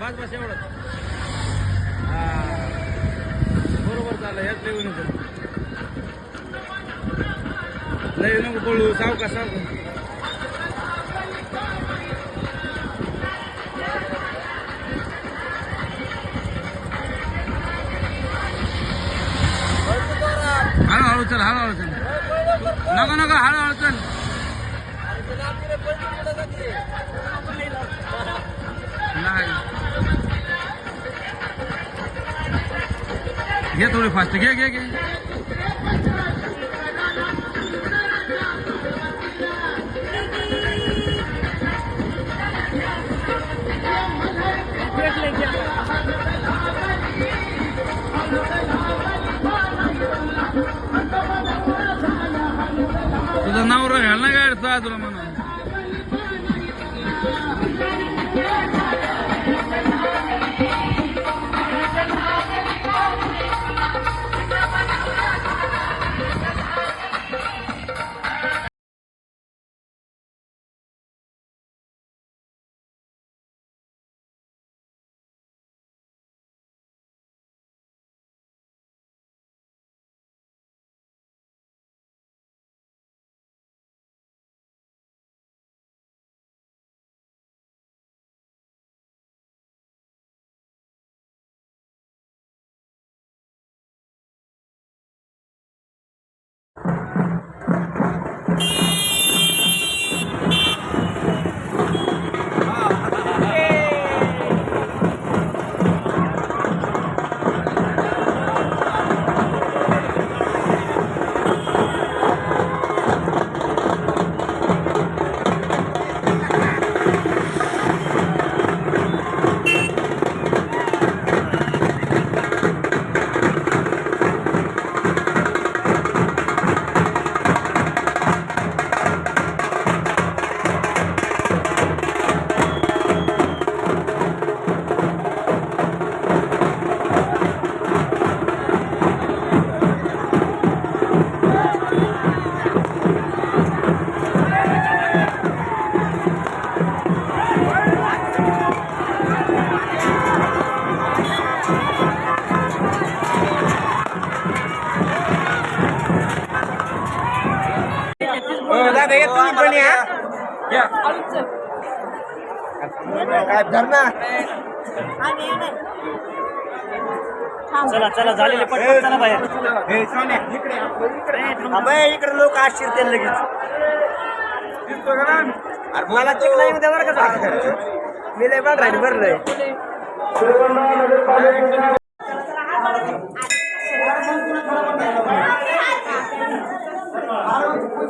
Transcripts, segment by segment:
बस बस एवढं बरोबर चाललं याच लय नको लई नको पळू सावका सावका हळूहळू चल हळूहळू चल. नका नको हळूहळू चल. नाही घे थोडी फास्ट घे घे घे. तुझं नाव घाल ना गाडी तुला म्हणून. येत तुम्ही पण या. काय धरणा चला चला झालेले पटकन चला बाहेर. हे सोन्या इकडे अबे इकडे लोक आज शिरतील लगेच. अरे मला चिक नाही उद्या बरं का मी लय बरं राहील बरं नाही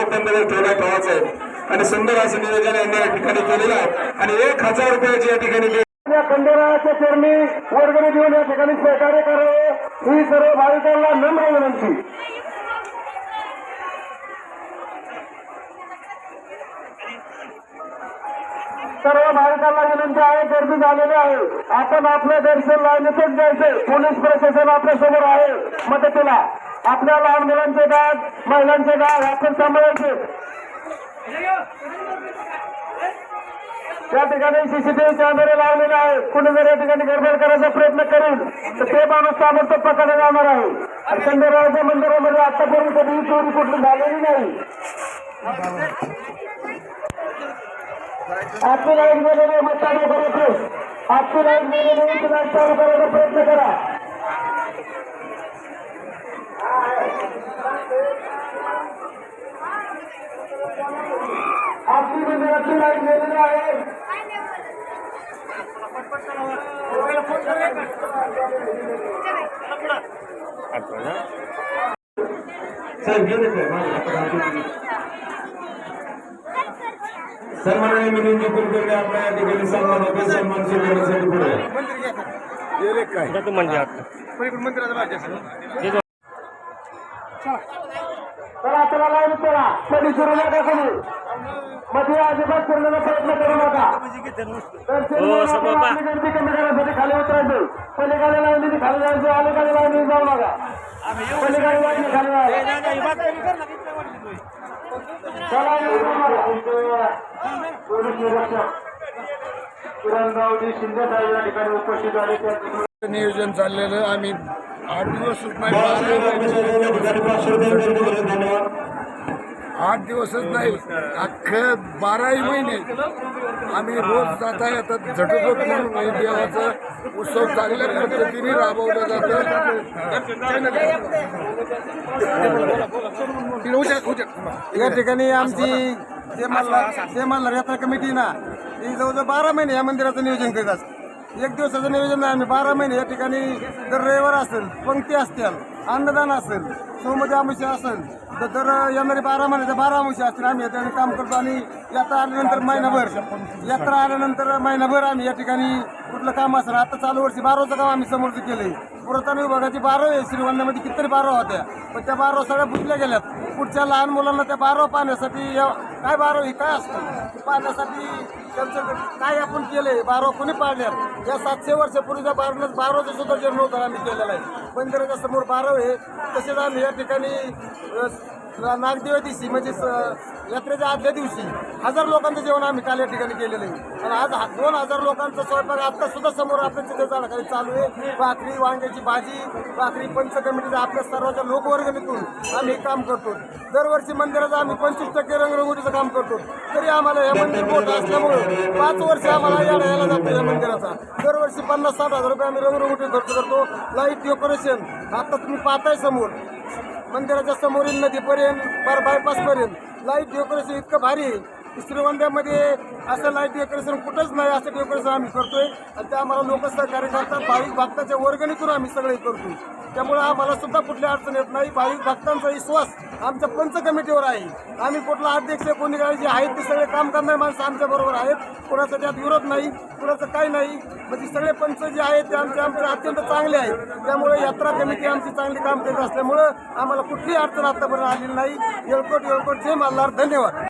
बंदोबस्त ठेवला ठेवायचा आहे आणि सुंदर असं नियोजन यांनी या ठिकाणी केलेलं आहे. आणि एक हजार रुपयाची या ठिकाणी खंडेरायाच्या चरणी वर्गणी देऊन या ठिकाणी सहकार्य करावे ही सर्व भाविकांना नम्र विनंती. सर्व भाविकांना विनंती आहे गर्दी झालेली आहे. आपण आपलं दर्शन लाईनीतच द्यायचं पोलीस प्रशासन आपल्यासमोर आहे. मदतीला. आपल्या लहान मुलांचे बॅग महिलांचे बॅग आपण सांभाळायचे. त्या ठिकाणी सीसीटीव्ही कॅमेरे लावलेले आहे कुणी जर या ठिकाणी गडबड करायचा प्रयत्न करेल तर ते माणूस ताबडतोब पकडला जाणार आहे. आणि मंदिरामध्ये आतापर्यंत कधीही चोरी कुठली झालेली नाही. आपली लाइट गेलेली मग चालू करायचं. आपली लाइट गेलेली चालू करायचा प्रयत्न करा. आपली मंदिराची लाइट गेलेली आहे. सर गेले सर सन्माननीय मिलिंद कुलकर्णी आपल्या या ठिकाणी सन्मान सन्मान स्वीकारण्यासाठी पुढे आहे. जातो म्हणजे आता. चला चला लाईन चला कधी सुरू नका कोणी मध्ये अजिबात फिरण्याचा प्रयत्न करू नका. हो, गर्दी कमी करण्यासाठी खाली उतरायचं. पलीकडे लाईन खाली जायचं अलीकडे लाईन जाऊ नका. पलीकडे लाईन खाली जायचं. चला किरणरावजी शिंदे साहेब या ठिकाणी उपस्थित झाले त्या नियोजन चाललेलं आम्ही आठ दिवसच नाही. आठ दिवसच नाही. अख्खं बाराही महिने आम्ही रोज जाता येतात झटपट म्हणून हे देवाचा उत्सव चांगल्या पद्धतीने राबवला जातं. या ठिकाणी आमची जे मल्हार यात्रा कमिटी ना ती जवळजवळ बारा महिने या मंदिराचं नियोजन करीत असते एक दिवसाचं नियोजन नाही. आम्ही बारा महिने या ठिकाणी दर रविवार असेल पंक्ती असतील अन्नदान असेल सोमती अमावस्या असेल तर दर येणारे बारा महिन्याच्या बारा अमावस्या असतील. आम्ही या ठिकाणी काम करतो आणि यात्रा आल्यानंतर महिनाभर यात्रा आल्यानंतर महिनाभर आम्ही या ठिकाणी कुठलं काम असेल आता चालू वर्षी बाराचं काम आम्ही समोरचं केलंय. पुरातन विभागाची बारा आहे श्रीवंडामध्ये कितीतरी बारा होत्या. पण त्या बारा सगळ्या बुजल्या गेल्यात. पुढच्या लहान मुलांना त्या बारा पाहण्यासाठी काय बारा हे काय असतं? पाहण्यासाठी त्यांचं काय आपण केलंय? बारा कोणी पाळल्यात या सातशे वर्षापूर्वीच्या बारनं बारावचं सुद्धा जीर्णोद्धार आम्ही केलेला आहे. मंदिराच्या समोर बारव आहे तसेच आम्ही या ठिकाणी अ, नागदेवा दिवशी म्हणजे स- यात्रेच्या आदल्या दिवशी हजार लोकांचं जेवण आम्ही काल या ठिकाणी केलेलं आहे. आणि आज हा- दोन हजार लोकांचा स्वयंपाक आता सुद्धा समोर आपल्या तिथे झाडाखाली चालू आहे. भाकरी वांग्याची भाजी भाकरी पंच कमिटीचा आपल्या सर्वांच्या लोकवर्गणीतून आम्ही हे काम करतो. दरवर्षी मंदिराचं आम्ही पंचवीस टक्के रंगरंगोटीचं काम करतो. तरी आम्हाला हे मंदिर मोठं असल्यामुळं पाच वर्ष आम्हाला यायला यायला जातो या मंदिराचा. दरवर्षी पन्नास साठ हजार रुपये आम्ही रंगरंगोटी खर्च करतो. लाइट डेकोरेशन आता तुम्ही पाहताय समोर. मंदिराच्या समोरील नदीपर्यंत बार बायपासपर्यंत लाइट डेकोरेशन इतकं भारी श्रीवंद्यामध्ये असं लाइट डेकोरेशन कुठंच नाही असं डेकोरेशन आम्ही करतोय. आणि ते आम्हाला लोक सहकार्य करतात भाविक भक्ताच्या वर्गणीतून आम्ही सगळे करतो. त्यामुळे आम्हाला सुद्धा कुठली अडचण येत नाही. भाविक भक्तांचा विश्वास आमच्या पंच कमिटीवर आहे. आम्ही कुठला अध्यक्ष कोणी काय जे आहेत ते सगळे काम करणारे माणसं आमच्या बरोबर आहेत. कुणाचा त्यात विरोध नाही कुणाचं काही नाही. म्हणजे सगळे पंच जे आहेत ते आमचे आमचे अत्यंत चांगले आहेत. त्यामुळे यात्रा कमिटी आमची चांगली काम करत असल्यामुळं आम्हाला कुठलीही अडचण आतापर्यंत आलेली नाही. येळकोट येळकोट जय मल्हार धन्यवाद.